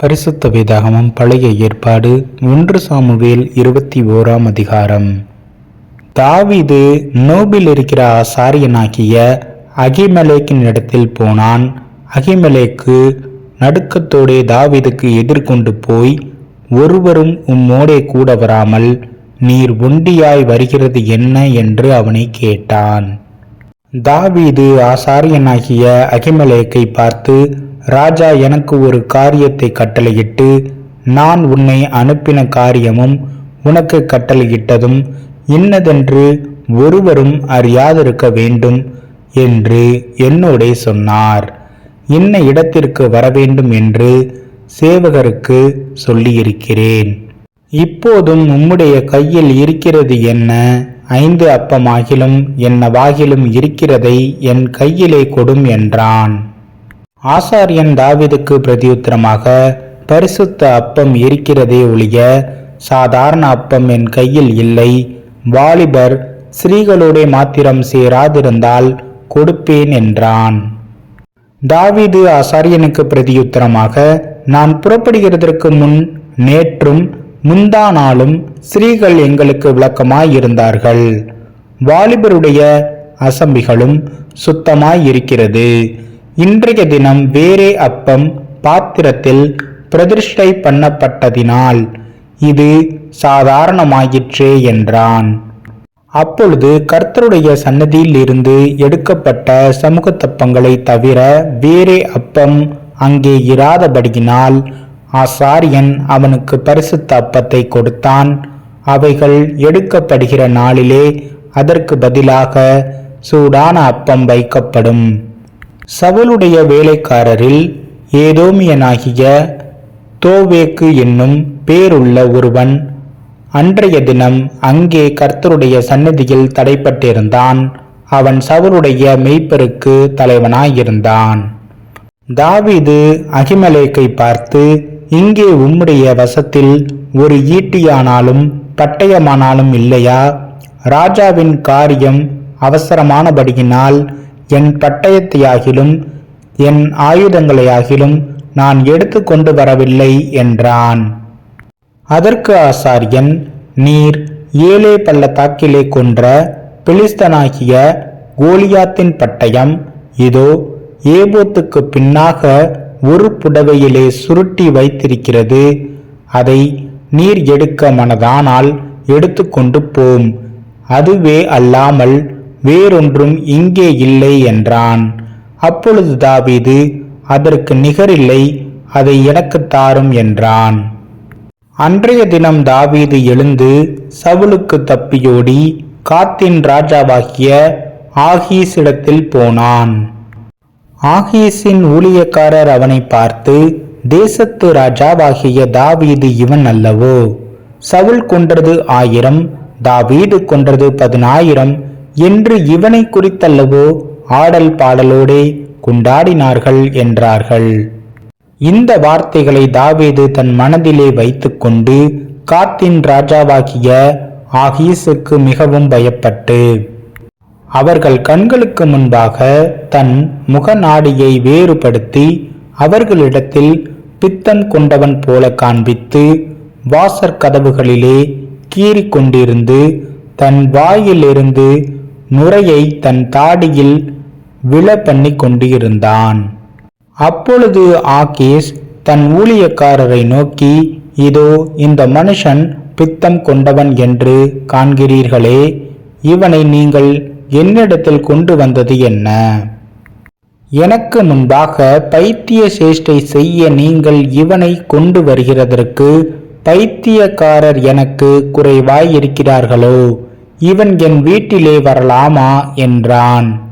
பரிசுத்த வேதாகமம் பழைய ஏற்பாடு ஒன்று சாமுவேல் இருபத்தி ஓராம் அதிகாரம். தாவீது நோபில் இருக்கிற ஆசாரியனாகிய அகிமலேக்கின் இடத்தில் போனான். அகிமலேக்கு நடுக்கத்தோடே தாவீதுக்கு எதிர்கொண்டு போய் ஒருவரும் உம்மோடே கூட வராமல் நீர் ஒண்டியாய் வருகிறது என்ன? என்று அவனை கேட்டான். தாவீது ஆசாரியனாகிய அகிமலேக்கை பார்த்து ராஜா எனக்கு ஒரு காரியத்தை கட்டளையிட்டு நான் உன்னை அனுப்பின காரியமும் உனக்கு கட்டளையிட்டதும் இன்னதென்று ஒருவரும் அறியாதிருக்க வேண்டும் என்று என்னோடே சொன்னார். இன்ன இடத்திற்கு வரவேண்டும் என்று சேவகருக்கு சொல்லியிருக்கிறேன். இப்போதும் உம்முடைய கையில் இருக்கிறது என்ன? ஐந்து அப்பமாகிலும் என்ன வாகிலும் இருக்கிறதை என் கையிலே கொடும் என்றான். ஆசாரியன் தாவிதுக்கு பிரதியுத்தரமாக பரிசுத்த அப்பம் இருக்கிறதே ஒழிய சாதாரண அப்பம் என் கையில் இல்லை. வாலிபர் ஸ்ரீகளோடே மாத்திரம் சேராதிருந்தால் கொடுப்பேன் என்றான். தாவிது ஆசாரியனுக்கு பிரதியுத்தரமாக நான் புறப்படுகிறதற்கு முன் நேற்றும் முந்தா நாளும் ஸ்ரீகள் எங்களுக்கு விளக்கமாயிருந்தார்கள். வாலிபருடைய அசம்பிகளும் சுத்தமாய் இருக்கிறது இன்றைய தினம் வேறே அப்பம் பாத்திரத்தில் பிரதிஷ்டை பண்ணப்பட்டதினால் இது சாதாரணமாயிற்றே என்றான். அப்பொழுது கர்த்தருடைய சன்னதியில் இருந்து எடுக்கப்பட்ட சமூக தப்பங்களை தவிர வேறே அப்பம் அங்கே இராதபடியினால் ஆசாரியன் அவனுக்கு பரிசுத்த அப்பத்தை கொடுத்தான். அவைகள் எடுக்கப்படுகிற நாளிலே அதற்கு பதிலாக சூடான அப்பம் வைக்கப்படும். சவுளுடைய வேலைக்காரரில் ஏதோமியனாகிய தோவேக்கு என்னும் பேருள்ள ஒருவன் அன்றைய தினம் அங்கே கர்த்தருடைய சன்னதியில் தடைப்பட்டிருந்தான். அவன் சவுளுடைய மெய்ப்பருக்கு தலைவனாயிருந்தான். தாவிது அகிமலேக்கை பார்த்து இங்கே உம்முடைய வசத்தில் ஒரு ஈட்டியானாலும் பட்டயமானாலும் இல்லையா? ராஜாவின் காரியம் அவசரமானபடியினால் என் பட்டயத்தையாகிலும் என் ஆயுதங்களையாகிலும் நான் எடுத்து கொண்டு வரவில்லை என்றான். அதற்கு ஆசாரியன் நீர் ஏழே பள்ளத்தாக்கிலே கொன்ற பிலிஸ்தனாகிய கோலியாத்தின் பட்டயம் இதோ ஏபோத்துக்கு பின்னாக ஒரு புடவையிலே சுருட்டி வைத்திருக்கிறது. அதை நீர் எடுக்க மனதானால் எடுத்துக்கொண்டு போம். அதுவே அல்லாமல் வேறொன்றும் இங்கே இல்லை என்றான். அப்பொழுது தாவீது அதற்கு நிகரில்லை அதை எனக்கு தாரும் என்றான். அன்றைய தினம் தாவீது எழுந்து சவுலுக்கு தப்பியோடி காத்தின் ராஜாவாகிய ஆகீஸிடத்தில் போனான். ஆகீஸின் ஊழியக்காரர் அவனை பார்த்து தேசத்து ராஜாவாகிய தாவீது இவன் அல்லவோ? சவுல் கொன்றது ஆயிரம் தாவீது கொன்றது பதினாயிரம் என்று இவனை குறித்தல்லவோ ஆடல் பாடலோடே கொண்டாடினார்கள் என்றார்கள். இந்த வார்த்தைகளை தாவேது தன் மனதிலே வைத்துக்கொண்டு காத்தின் ராஜாவாகிய ஆகீஸுக்கு மிகவும் பயப்பட்டு அவர்கள் கண்களுக்கு முன்பாக தன் முகநாடியை வேறுபடுத்தி அவர்களிடத்தில் பித்தம் கொண்டவன் போல காண்பித்து வாசற் கதவுகளிலே கீறிக் கொண்டிருந்து தன் வாயிலிருந்து நுரையை தன் தாடியில் விழ பண்ணி கொண்டிருந்தான். அப்பொழுது ஆகேஷ் தன் ஊழியக்காரரை நோக்கி இதோ இந்த மனுஷன் பித்தம் கொண்டவன் என்று காண்கிறீர்களே இவனை நீங்கள் என்னிடத்தில் கொண்டு வந்தது என்ன? எனக்கு முன்பாக பைத்திய சேஷ்டை செய்ய நீங்கள் இவனை கொண்டு வருகிறதற்கு பைத்தியக்காரர் எனக்கு குறைவாய் இருக்கிறார்களோ இவன் என் வீட்டிலே வரலாமா? என்றான்.